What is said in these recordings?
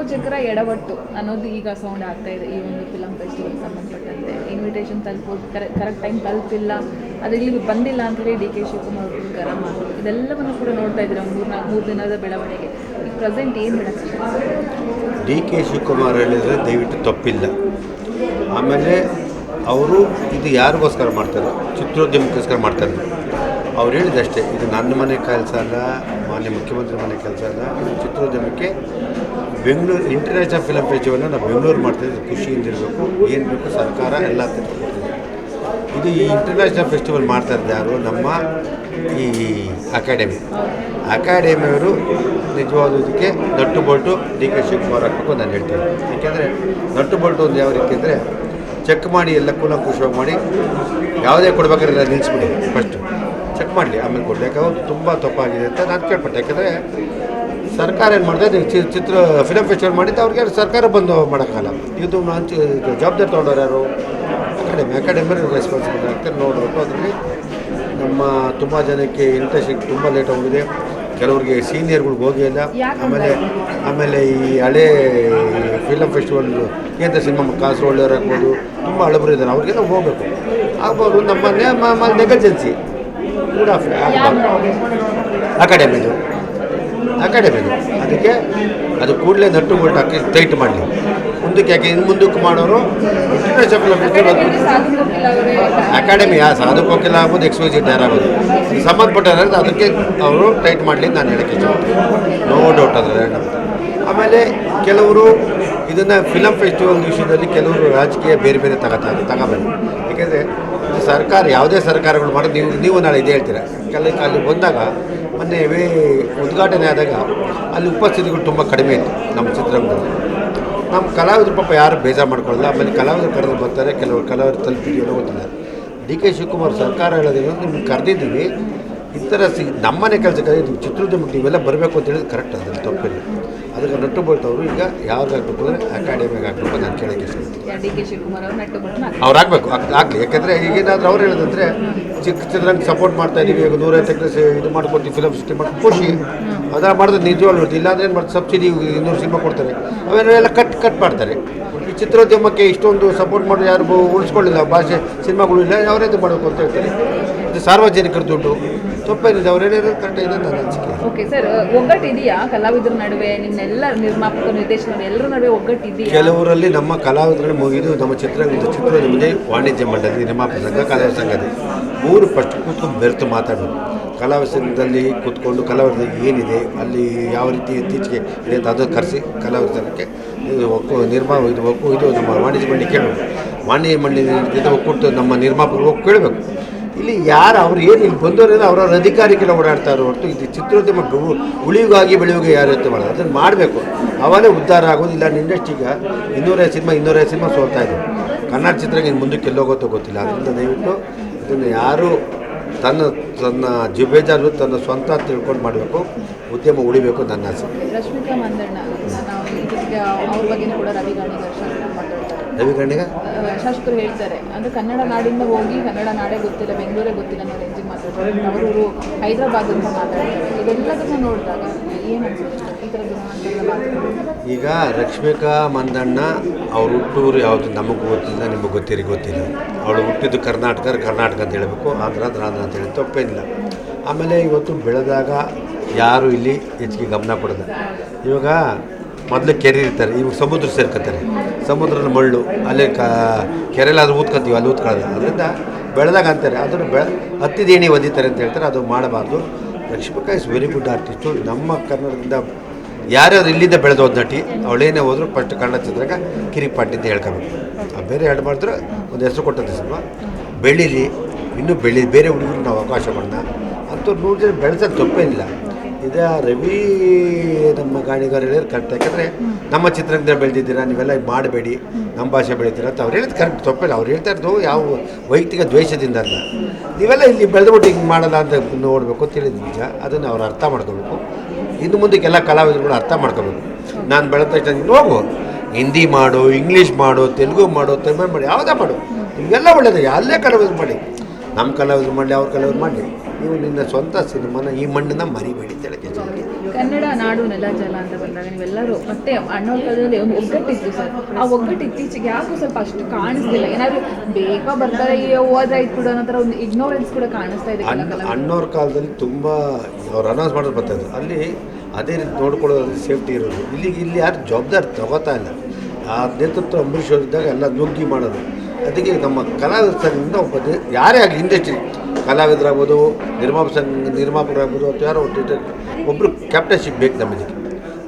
ಸಮಾಲೋಚಕರ ಎಡವಟ್ಟು ಅನ್ನೋದು ಈಗ ಸೌಂಡ್ ಆಗ್ತಾ ಇದೆ. ಈ ಒಂದು ಫಿಲಮ್ ಫೆಸ್ಟಿವಲ್ ಸಂಬಂಧಪಟ್ಟಂತೆ. ಇನ್ವಿಟೇಷನ್ ತಲುಪೋದು ಕರೆಕ್ಟ್ ಟೈಮ್ ತಲುಪಿಲ್ಲ. ಅದು ಇಲ್ಲಿ ಬಂದಿಲ್ಲ ಅಂತ ಹೇಳಿ ಡಿ ಕೆ ಶಿವಕುಮಾರ್ ಆಗೋದು ಇದೆಲ್ಲವನ್ನು ಕೂಡ ನೋಡ್ತಾ ಇದ್ದೀರಾ ಮೂರು ನಾಲ್ಕು ಮೂರು ದಿನದ ಬೆಳವಣಿಗೆ. ಈಗ ಪ್ರೆಸೆಂಟ್ ಏನು ಡಿ ಕೆ ಶಿವಕುಮಾರ್ ಹೇಳಿದರೆ ದಯವಿಟ್ಟು ತಪ್ಪಿಲ್ಲ. ಆಮೇಲೆ ಅವರು ಇದು ಯಾರಿಗೋಸ್ಕರ ಮಾಡ್ತಾರೆ? ಚಿತ್ರೋದ್ಯಮಕ್ಕೋಸ್ಕರ ಮಾಡ್ತಾರೆ. ಅವ್ರು ಹೇಳಿದಷ್ಟೇ, ಇದು ನನ್ನ ಮನೆ ಕೆಲಸ ಅಲ್ಲ, ಮಾನ್ಯ ಮುಖ್ಯಮಂತ್ರಿ ಮನೆ ಕೆಲಸ ಅಲ್ಲ, ಇದು ಚಿತ್ರೋದ್ಯಮಕ್ಕೆ ಬೆಂಗಳೂರು ಇಂಟರ್ನ್ಯಾಷನಲ್ ಫಿಲಮ್ ಫೆಸ್ಟಿವಲ್ನ ನಾವು ಬೆಂಗಳೂರು ಮಾಡ್ತಾಯಿದ್ದೀವಿ ಖುಷಿಯಿಂದ ಇರಬೇಕು, ಏನು ಬೇಕು ಸರ್ಕಾರ ಎಲ್ಲ ಇದು ಈ ಇಂಟರ್ನ್ಯಾಷನಲ್ ಫೆಸ್ಟಿವಲ್ ಮಾಡ್ತಾ ಇರೋದು ಯಾರು? ನಮ್ಮ ಈ ಅಕಾಡೆಮಿ. ಅಕಾಡೆಮಿಯವರು ನಿಜವಾದ ಇದಕ್ಕೆ nut bolt D K Shivakumar ಹಾಕಬೇಕು ನಾನು ಹೇಳ್ತೀನಿ. ಯಾಕೆಂದರೆ ನಟ್ಟು ಬೋಲ್ಟು ಒಂದು ಯಾವ ರೀತಿ ಅಂದರೆ ಚೆಕ್ ಮಾಡಿ ಎಲ್ಲ ಖುಷಿಯಾಗಿ ಮಾಡಿ ಯಾವುದೇ ಕೊಡಬೇಕಾದ್ರೆ ನಿಲ್ಲಿಸ್ಬಿಡಿ ಫಸ್ಟು ಚೆಕ್ ಮಾಡಲಿ, ಆಮೇಲೆ ಕೊಡಲಿ. ಯಾಕಂದ್ರೆ ತುಂಬ ತಪ್ಪಾಗಿದೆ ಅಂತ ನಾನು ಕೇಳ್ಪಟ್ಟೆ. ಯಾಕೆಂದರೆ ಸರ್ಕಾರ ಏನು ಮಾಡಿದೆ? ಚಿತ್ರ ಫಿಲಮ್ ಫೆಸ್ಟಿವಲ್ ಮಾಡಿದ್ದು ಅವ್ರಿಗೆ ಸರ್ಕಾರ ಬಂದು ಮಾಡೋಕ್ಕಲ್ಲ ಇದು ನಾನು ಜವಾಬ್ದಾರಿ ತೊಗೊಂಡವ್ರು ಯಾರು? ಅಕಾಡೆಮಿ ಅಕಾಡೆಮಿ ರೆಸ್ಪಾನ್ಸಿಬಲ್ ಆಗ್ತಾರೆ ನೋಡಬೇಕು. ಅದರಲ್ಲಿ ನಮ್ಮ ತುಂಬ ಜನಕ್ಕೆ ಇಂಟ್ರೆಸ್ಟ್ ತುಂಬ ಲೇಟ್ ಹೋಗಿದೆ ಕೆಲವ್ರಿಗೆ ಸೀನಿಯರ್ಗಳಿಗೆ ಹೋಗೇ ಇಲ್ಲ? ಆಮೇಲೆ ಆಮೇಲೆ ಈ ಹಳೆ ಫಿಲಮ್ ಫೆಸ್ಟಿವಲ್ ಕೇಂದ್ರ ಸಿನಿಮಾ ಆಗ್ಬೋದು. ತುಂಬ ಹಳಬರು ಇದ್ದಾರೆ. ಅವ್ರಿಗೆಲ್ಲ ಹೋಗಬೇಕು. ಆಗ್ಬೋದು. ನಮ್ಮ ನೆಗಲ್ಜೆನ್ಸಿ ಕೂಡ ಅಕಾಡೆಮಿದು ಅಕಾಡೆಮಿದು ಅದಕ್ಕೆ ಅದು ಕೂಡಲೇ ನಟ್ಟು ಮುಟ್ಟು ಹಾಕಿ ಟೈಟ್ ಮಾಡಲಿ. ಮುಂದಕ್ಕೆ ಯಾಕೆ ಇನ್ನು ಮುಂದಕ್ಕೆ ಮಾಡೋರು ಅಕಾಡೆಮಿ, ಆ ಸಾಧು ಹೋಗಿಲ್ಲ ಆಗ್ಬೋದು ಎಕ್ಸ್ಪೋಜಿ ವೈ ಜೆಡ್ ಯಾರಾಗ್ಬೋದು ಇದು ಸಂಬಂಧಪಟ್ಟ ಅದಕ್ಕೆ ಅವರು ಟೈಟ್ ಮಾಡಲಿ ನಾನು ಹೇಳಕ್ಕೆ ನೋ ಡೌಟ್ ಅದರ ಆಮೇಲೆ ಕೆಲವರು ಇದನ್ನು ಫಿಲಮ್ ಫೆಸ್ಟಿವಲ್ ವಿಷಯದಲ್ಲಿ ಕೆಲವರು ರಾಜಕೀಯ ಬೇರೆ ಬೇರೆ ತಗೋತಾರೆ ತಗೋಬೇಡಿ ಏಕೆಂದರೆ ಸರ್ಕಾರ ಯಾವುದೇ ಸರ್ಕಾರಗಳು ಮಾಡೋದು ನೀವು ನೀವು ನಾಳೆ ಇದು ಹೇಳ್ತೀರ. ಕೆಲ ಅಲ್ಲಿ ಬಂದಾಗ ಮೊನ್ನೆ ವೇ ಉದ್ಘಾಟನೆ ಆದಾಗ ಅಲ್ಲಿ ಉಪಸ್ಥಿತಿಗಳು ತುಂಬ ಕಡಿಮೆ ಇತ್ತು ನಮ್ಮ ಚಿತ್ರರಂಗದಲ್ಲಿ. ನಮ್ಮ ಕಲಾವಿದರು ಪಾಪ ಯಾರು ಬೇಜಾರು ಮಾಡ್ಕೊಳ್ಳಲ್ಲ ಆಮೇಲೆ ಕಲಾವಿದರು ಕರೆದು ಬರ್ತಾರೆ. ಕೆಲವರು ಕಲಾವಿದರು ತಲುಪಿದೆಯೋ ಗೊತ್ತಿಲ್ಲ. ಡಿ ಕೆ ಶಿವಕುಮಾರ್ ಸರ್ಕಾರ ಹೇಳೋದೇನು ನಿಮ್ಗೆ ಕರೆದಿದ್ದೀವಿ. ಈ ಥರ ಸಿ ನಮ್ಮನೆ ಕೆಲಸಕ್ಕೆ ಇದು ಚಿತ್ರೋದ್ಯಮಕ್ಕೆ ಇವೆಲ್ಲ ಬರಬೇಕು ಅಂತ ಹೇಳಿದ್ರೆ ಕರೆಕ್ಟ್ ಅದ್ರ ತಪ್ಪಿಲ್ಲ ಅದಕ್ಕೆ ನಟ್ಟು ಬೋಲ್ಟವರು ಈಗ ಯಾವ್ದು ಆಗಬೇಕು ಅಂದರೆ ಅಕಾಡೆಮಿಗೆ ಆಗಬೇಕು ನಾನು ಕೇಳೋಕ್ಕೆ ಅವ್ರು ಆಗಬೇಕು ಆಗಲಿ. ಯಾಕೆಂದರೆ ಈಗೇನಾದರೂ ಅವ್ರು ಹೇಳೋದಂದರೆ ಚಿಕ್ಕ ಚಿತ್ರಂಗೆ ಸಪೋರ್ಟ್ ಮಾಡ್ತಾ ಇದ್ದೀವಿ ಈಗ ನೂರೈವತ್ತು ಎಕರೆ ಇದು ಮಾಡ್ಕೊಡ್ತೀವಿ ಫಿಲಮ್ ಸಿಟಿ ಮಾಡಿ ಖುಷಿ. ಅದರ ಮಾಡಿದ್ರೆ ನಿಜವಾಗ್ಲೂ ಇಲ್ಲಾಂದ್ರೆ ಏನು ಮಾಡ್ತಾರೆ ಸಬ್ಸಿಡಿ ಇನ್ನೂರು ಸಿನಿಮಾ ಕೊಡ್ತಾರೆ. ಅವೆಲ್ಲ ಕಟ್ ಕಟ್ ಮಾಡ್ತಾರೆ. ಈ ಚಿತ್ರೋದ್ಯಮಕ್ಕೆ ಇಷ್ಟೊಂದು ಸಪೋರ್ಟ್ ಮಾಡಿ ಯಾರು ಉಳಿಸ್ಕೊಳ್ಳಿಲ್ಲ ಭಾಷೆ ಸಿನಿಮಾಗಳು ಇಲ್ಲ ಅವರೇದು ಮಾಡಬೇಕು ಅಂತ ಹೇಳ್ತಾರೆ. ಇದು ಸಾರ್ವಜನಿಕರ ದುಡ್ಡು ತಪ್ಪೇನಿದೆ ಅವ್ರು ಹೇಳಿರೋದು ಕರೆಕ್ಟ್ ಇದೆ ನನ್ನ ಅನಿಸಿಕೆ. ಓಕೆ ಸರ್ ಒಗ್ಗಟ್ಟು ಇದೆಯಾ ಕಲಾವಿದರ ನಡುವೆ ನಿಮ್ಮೆಲ್ಲ ನಿರ್ಮಾಪಕ ನಿರ್ದೇಶಕರು ಎಲ್ಲರ ನಡುವೆ ಒಗ್ಗಟ್ಟು ಇದೆಯಾ ಕೆಲವರಲ್ಲಿ ನಮ್ಮ ಕಲಾವಿದರಲ್ಲಿ ಮುಗಿದು ನಮ್ಮ ಚಿತ್ರರಂಗದ ಚಿತ್ರೋದ್ಯಮದ ವಾಣಿಜ್ಯ ಮಂಡಳಿ ನಿರ್ಮಾಪಕ ಸಂಘ ಕಲಾವಿದ ಸಂಘದ ಮೂರು ಫಸ್ಟ್ ಕೂತ್ಕೊಂಡು ಬೆರೆತು ಮಾತಾಡೋದು. ಕಲಾವಿದ ಸಂಘದಲ್ಲಿ ಕೂತ್ಕೊಂಡು ಕಲಾವಿದ ಏನಿದೆ ಅಲ್ಲಿ ಯಾವ ರೀತಿ ಇತ್ತೀಚೆಗೆ ಇದೆ ಅಂತ ಅದು ಕರೆಸಿ ಕಲಾವಿದ ಸಂಘಕ್ಕೆ. ನಿರ್ಮಾ ಇದು ಒಕ್ಕು ಇದು ನಮ್ಮ ವಾಣಿಜ್ಯ ಮಂಡಳಿ ಕೇಳಬೇಕು ವಾಣಿಜ್ಯ ಮಂಡಳಿ ಒಕ್ಕೂಟ ನಮ್ಮ ನಿರ್ಮಾಪಕರು ಹೋಗಿ ಕೇಳಬೇಕು. ಇಲ್ಲಿ ಯಾರು ಅವ್ರು ಏನು ಇಲ್ಲಿ ಬಂದವರೇನು ಅವ್ರವ್ರ ಅಧಿಕಾರಿಗೆಲ್ಲ ಓಡಾಡ್ತಾರೆ ಹೊರತು ಇದು ಚಿತ್ರೋದ್ಯಮ ಉಳಿವಿಗಾಗಿ ಬೆಳೆಯುವಿಗೆ ಯಾರು ಎತ್ತು ಮಾಡೋದು ಅದನ್ನು ಮಾಡಬೇಕು. ಅವನೇ ಉದ್ಧಾರ ಆಗೋದು ಇಲ್ಲ. ಇಂಡಸ್ಟ್ರಿಗೆ ಇನ್ನೂರೈದು ಸಿನಿಮಾ ಇನ್ನೂರೈದು ಸಿನಿಮಾ ಸೋಲ್ತಾ ಇದೆ ಕನ್ನಡ ಚಿತ್ರಕ್ಕೆ ಇನ್ನು ಮುಂದಕ್ಕೆ ಎಲ್ಲೋಗುತ್ತೋ ಗೊತ್ತಿಲ್ಲ. ಅದರಿಂದ ದಯವಿಟ್ಟು ಇದನ್ನು ಯಾರು ತನ್ನ ತನ್ನ ಜಿಬ್ಬೇಜಾರು ಬೇಜಾರು ತನ್ನ ಸ್ವಂತ ತಿಳ್ಕೊಂಡು ಮಾಡಬೇಕು. ಉದ್ಯಮ ಉಳಿಬೇಕು ನನ್ನ ಆಸೆ. ರಶ್ಮಿಕಾ ಮಂದಣ್ಣ ನಾವು ಇದಕ್ಕೆ ಅವ್ರ ಬಗ್ಗೆನೂ ಕೂಡ ರವಿ ಗಾಣಿಗರ್ ಶಾಸಕರು ಹೇಳ್ತಾರೆ ಅಂದ್ರೆ ಕನ್ನಡ ನಾಡಿಂದ ಹೋಗಿ ಕನ್ನಡ ನಾಡೇ ಗೊತ್ತಿಲ್ಲ ಬೆಂಗಳೂರೇ ಗೊತ್ತಿಲ್ಲ ಅನ್ನೋ ರೇಂಜಿಗೆ ಮಾತಾಡ್ತಾರೆ. ಅವರವರು ಹೈದರಾಬಾದ್ ಅಂತ ಮಾತಾಡ್ತಾರೆ. ಇದೆಲ್ಲದನ್ನು ನೋಡಿದಾಗ ಏನು ಅನ್ಸುತ್ತೆ? ಈ ಥರದ್ದು ಈಗ ರಕ್ಷ್ಮಿಕಾ ಮಂದಣ್ಣ ಅವ್ರು ಹುಟ್ಟೂರು ಯಾವುದು ನಮಗೂ ಗೊತ್ತಿಲ್ಲ ನಿಮಗೆ ಗೊತ್ತಿರಿ ಗೊತ್ತಿಲ್ಲ. ಅವಳು ಹುಟ್ಟಿದ್ದು ಕರ್ನಾಟಕ ಕರ್ನಾಟಕ ಅಂತ ಹೇಳಬೇಕು. ಆಂಧ್ರ ಆಂಧ್ರ ಆಂಧ್ರ ಅಂತ ಹೇಳಿ ತಪ್ಪೇನಿಲ್ಲ. ಆಮೇಲೆ ಇವತ್ತು ಬೆಳೆದಾಗ ಯಾರು ಇಲ್ಲಿ ಹೆಚ್ಚಿಗೆ ಗಮನ ಕೊಡೋದು? ಇವಾಗ ಮೊದಲು ಕೆರೆ ಇರ್ತಾರೆ ಇವಾಗ ಸಮುದ್ರ ಸೇರ್ಕೊತಾರೆ. ಸಮುದ್ರದ ಮಳ್ಳು, ಅಲ್ಲೇ ಕ ಕೆರೆಲಾದ್ರೂ ಊದ್ಕೊತೀವಿ, ಅಲ್ಲಿ ಊದ್ಕೊಳ್ಳೋದು. ಅದರಿಂದ ಬೆಳೆದಾಗ ಅಂತಾರೆ ಅದನ್ನು ಬೆಳೆ ಹತ್ತಿದೇಣಿ ಒದಿತಾರೆ ಅಂತ ಹೇಳ್ತಾರೆ, ಅದು ಮಾಡಬಾರ್ದು. ಲಕ್ಷ್ಮಕ ಇಸ್ ವೆರಿ ಗುಡ್ ಆರ್ಟಿಸ್ಟು. ನಮ್ಮ ಕನ್ನಡದಿಂದ ಯಾರ್ಯಾರು ಇಲ್ಲಿಂದ ಬೆಳೆದ ಒಂದು ನಟಿ ಅವಳೇನೇ ಹೋದ್ರು ಫಸ್ಟ್ ಕನ್ನಡ ಚಿತ್ರಕ್ಕೆ ಕಿರಿಪಾಟಿ ಅಂತ ಹೇಳ್ಕೊಬೇಕು. ಆ ಬೇರೆ ಎರಡು ಮಾಡಿದ್ರೆ ಒಂದು ಹೆಸರು ಕೊಟ್ಟದ್ದು ಸ್ವಲ್ಪ ಬೆಳೀಲಿ, ಇನ್ನೂ ಬೆಳಿ, ಬೇರೆ ಹುಡುಗರು ನಾವು ಅವಕಾಶ ಮಾಡೋಣ. ಅಂತೂ ನೂರು ಜನ ಬೆಳೆಸೋದು ತಪ್ಪೇನಿಲ್ಲ. ಇದು. ರವಿ ನಮ್ಮ ಗಾಣಿಗಾರ ಹೇಳಿದ್ರೆ ಕರೆಕ್ಟ್ ಯಾಕಂದರೆ ನಮ್ಮ ಚಿತ್ರರಂಗದಲ್ಲಿ ಬೆಳೆದಿದ್ದೀರಾ, ನೀವೆಲ್ಲ ಇದು ಮಾಡಬೇಡಿ, ನಮ್ಮ ಭಾಷೆ ಬೆಳಿತೀರ ಅಂತ ಅವ್ರು ಹೇಳಿದ್ ಕರೆಕ್ಟ್ ತಪ್ಪಿಲ್ಲ ಅವ್ರು ಹೇಳ್ತಾ ಇರೋದು ಯಾವ ವೈಯಕ್ತಿಕ ದ್ವೇಷದಿಂದ ಅಲ್ಲ. ನೀವೆಲ್ಲ ಇಲ್ಲಿ ಬೆಳೆದ್ಬಿಟ್ಟು ಹಿಂಗೆ ಮಾಡಲ್ಲ ಅಂತ ನೋಡಬೇಕು ಅಂತ ಹೇಳಿದ್ ನಿಜ. ಅದನ್ನು ಅವ್ರು ಅರ್ಥ ಮಾಡ್ಕೋಬೇಕು. ಇನ್ನು ಮುಂದಕ್ಕೆ ಎಲ್ಲ ಕಲಾವಿದರುಗಳು ಅರ್ಥ ಮಾಡ್ಕೋಬೇಕು. ನಾನು ಬೆಳೆದ ತಕ್ಷಣ ಹೋಗು. ಹಿಂದಿ ಮಾಡು ಇಂಗ್ಲೀಷ್ ಮಾಡು, ತೆಲುಗು ಮಾಡು, ತಮಿಳು ಮಾಡಿ, ಯಾವುದೇ ಮಾಡು. ಇವೆಲ್ಲ ಒಳ್ಳೆಯದು ಅಲ್ಲೇ ಕಲಾವಿದ್ರು ಮಾಡಿ. ನಮ್ಮ ಕಲಾವಿದ್ರು ಮಾಡಲಿ ಅವ್ರ ಕಲಾವಿದ್ರು ಮಾಡಲಿ. ನೀವು ನಿನ್ನ ಸ್ವಂತ ಸಿನಿಮಾನ ಈ ಮಣ್ಣನ್ನ ಮರಿಬೇಡಿ ಹೇಳಕ್ಕೆ ಕನ್ನಡ ನಾಡು ನೆಲ ಜಲ ಅಂತ ಬಂದಾಗ ನೀವೆಲ್ಲರೂ ಮತ್ತೆ ಅಣ್ಣವ್ರ ಕಾಲದಲ್ಲಿ ಒಂದು ಒಗ್ಗಟ್ಟಿತ್ತು ಸರ್. ಆ ಒಗ್ಗಟ್ಟು ಇತ್ತೀಚೆಗೆ ಯಾಕೂ ಸ್ವಲ್ಪ ಅಷ್ಟು ಕಾಣಿಸ್ತಿಲ್ಲ ಏನಾದರೂ ಬೇಗ ಬರ್ತಾರೆ ಈ ಓದಾಯ್ತು ಕೂಡ ಅನ್ನೋ ಥರ ಒಂದು ಇಗ್ನೋರೆನ್ಸ್ ಕೂಡ ಕಾಣಿಸ್ತಾ ಇದೆ ಅಣ್ಣವ್ರ ಕಾಲದಲ್ಲಿ ತುಂಬ ಅವ್ರು ಅನೌನ್ಸ್ ಮಾಡೋದು ಬರ್ತಾಯಿದ್ರು ಅಲ್ಲಿ ಅದೇ ರೀತಿ ನೋಡ್ಕೊಳ್ಳೋದು ಸೇಫ್ಟಿ ಇರೋದು. ಇಲ್ಲಿಗೆ ಇಲ್ಲಿ ಯಾರು ಜವಾಬ್ದಾರಿ ತಗೋತಾ ಇಲ್ಲ. ಆ ನೇತೃತ್ವ ಅಂಬರೀಷ್ ಅವರಿದ್ದಾಗ ಎಲ್ಲ ನುಗ್ಗಿ ಮಾಡೋದು. ಅದಕ್ಕೆ ನಮ್ಮ ಕಲಾವಿದ ಸಂಘದಿಂದ ಒಬ್ಬ ಯಾರೇ ಆಗಲಿ ಇಂಡಸ್ಟ್ರಿ ಕಲಾವಿದರಾಗ್ಬೋದು ನಿರ್ಮಾಪ ಸಂಘ ನಿರ್ಮಾಪಕರಾಗ್ಬೋದು ಅಥವಾ ಯಾರೋ ಒಬ್ಬರು ಕ್ಯಾಪ್ಟನ್ಶಿಪ್ ಬೇಕು ನಮಗೆ.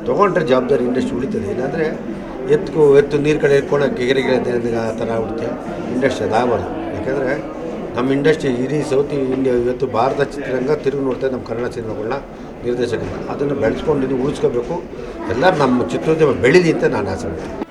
ತೊಗೊಂಡ್ರೆ ಜವಾಬ್ದಾರಿ ಇಂಡಸ್ಟ್ರಿ ಉಳಿತದೆ. ಇಲ್ಲಾಂದರೆ ಎತ್ತು ಎತ್ತು ನೀರು ಕಡೆ ಇಟ್ಕೊಂಡು ಗೆಗೆರೆಗೆ ಆ ಥರ ಆಗ್ಬಿಡುತ್ತೆ. ಇಂಡಸ್ಟ್ರಿ ಅದಾಗಬಾರ್ದು ಯಾಕೆಂದರೆ ನಮ್ಮ ಇಂಡಸ್ಟ್ರಿ ಇಡೀ ಸೌತ್ ಇಂಡಿಯಾ ಇವತ್ತು ಭಾರತ ಚಿತ್ರರಂಗ ತಿರುಗಿ ನೋಡ್ತಾ ನಮ್ಮ ಕನ್ನಡ ಸಿನಿಮಾಗಳನ್ನ ನಿರ್ದೇಶಕರನ್ನ. ಅದನ್ನು ಬೆಳೆಸ್ಕೊಂಡು ಇದು ಉಳಿಸ್ಕೋಬೇಕು. ಎಲ್ಲರೂ ನಮ್ಮ ಚಿತ್ರೋದ್ಯಮ ಬೆಳೀಲಿ ಅಂತ ನಾನು ಆಸೆ ಮಾಡ್ತೀನಿ